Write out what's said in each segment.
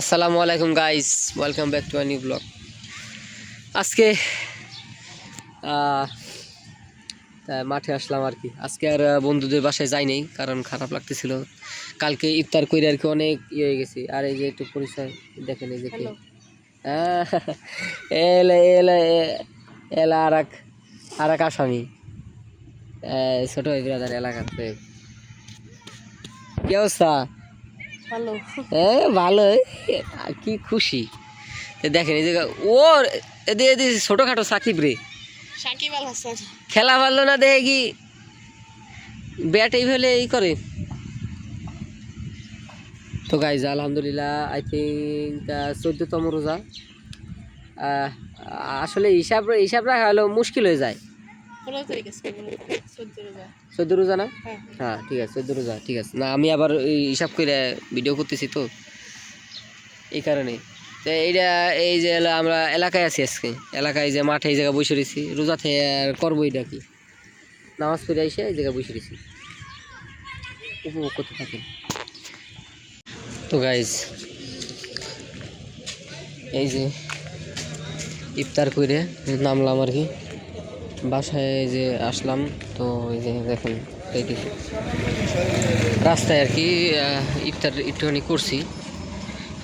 আসসালামু আলাইকুম guys welcome back to new blog আজকে মাঠে আসলাম আর কি। আজকে আর বন্ধুদের বাসায় যাই নাই কারণ খারাপ লাগতেছিল। কালকে ইফতার করে আর কি অনেক ইয়ে হয়ে গেছি। আর এই যে একটু পরিচয় দেখেন এই যে কি? এলে এলে এলা আর এক আর এক আসামি। ছোট ভাই ব্রাদার এলাকাতে কি অবস্থা? হ্যাঁ ভালো কি খুশি। দেখেন এই যে ও এদি এদি ছোটোখাটো সাকিব রে। সাকিব আল হাসান। খেলা ভালো না দেখে কি ব্যাট এই ফেলে এই করে? তো গাইজ আলহামদুলিল্লাহ আই থিঙ্ক চোদ্দতম রোজা। আসলে হিসাব হিসাব রাখা হলো মুশকিল হয়ে যায়। চোদ্দ রোজা। না? হ্যাঁ। হ্যাঁ ঠিক আছে চোদ্দ রোজা ঠিক আছে। না আমি আবার হিসাব করে ভিডিও করতেছি তো। এই কারণে। তো এইটা এই যে আমরা এলাকায় আছি আজকে। এলাকায় যে মাঠে এই জায়গায় বসে রয়েছি রোজা থেকে আর করব এটা কি? নামাজ পড়ে এসে এই জায়গায় বসে রয়েছি। উপভোগ করতে থাকি। তো গাইজ এই যে ইফতার করে নামলাম আর কি। বাসায় যে আসলাম, তো এই যে দেখেন রাস্তায় আর কি ইফতার একটুখানি করছি।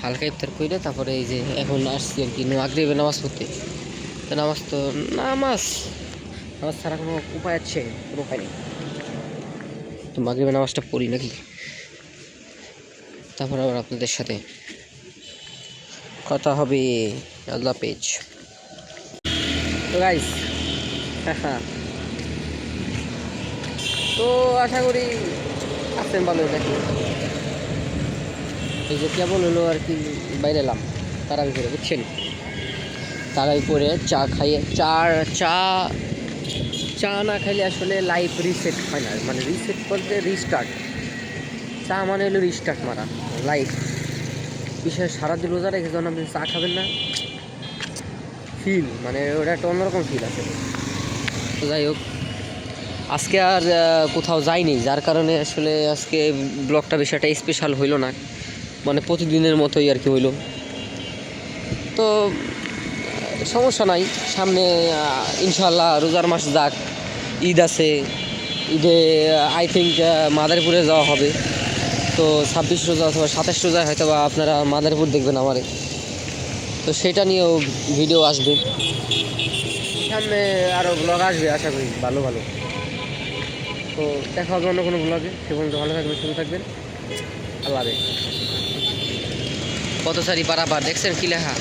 হালকা ইফতার করে তারপরে এই যে এখন আসছি আর কি আগ্রেবে নামাজ পড়তে। তো নামাজ তো, নামাজ নামাজ ছাড়া কোনো উপায় আছে? কোনো উপায় নেই। তো মাগরিবে নামাজটা পড়ি নাকি? তারপর আবার আপনাদের সাথে কথা হবে। আল্লাহ পেজ তো গাইস তো আশা করি আছেন ভালো নাকি এই যে কেবল হলো আর কি বাইরে এলাম তারাবি করে বুঝছেন? তারাবি করে চা খাইয়ে চা চা চা না খাইলে আসলে লাইফ রিসেট হয় না। মানে রিসেট বলতে রিস্টার্ট চা মানে হলো রিস্টার্ট মারা লাইফ বিশেষ সারাদিন রোজা রেখে যখন আপনি চা খাবেন না ফিল মানে ওটা একটা অন্যরকম ফিল আছে তো যাই হোক, আজকে আর কোথাও যাইনি, যার কারণে আসলে আজকে ব্লগটা বেশি একটা স্পেশাল হইল না। মানে প্রতিদিনের মতোই আর কি হইল। তো, সমস্যা নাই, সামনে ইনশাল্লাহ রোজার মাস যাক, ঈদ আছে, ঈদে আই থিঙ্ক মাদারীপুরে যাওয়া হবে। তো ছাব্বিশ রোজা অথবা সাতাশ রোজায় হয়তো বা আপনারা মাদারীপুর দেখবেন আমারে। তো সেটা নিয়েও ভিডিও আসবে। সামনে আরও ব্লগ আসবে, আশা করি ভালো ভালো। তো দেখা হবে অন্য কোনো ব্লগে সে পর্যন্ত ভালো থাকবেন, সুস্থ থাকবেন। আল্লাহ কত সারি পারাপার দেখছেন কি লেখা?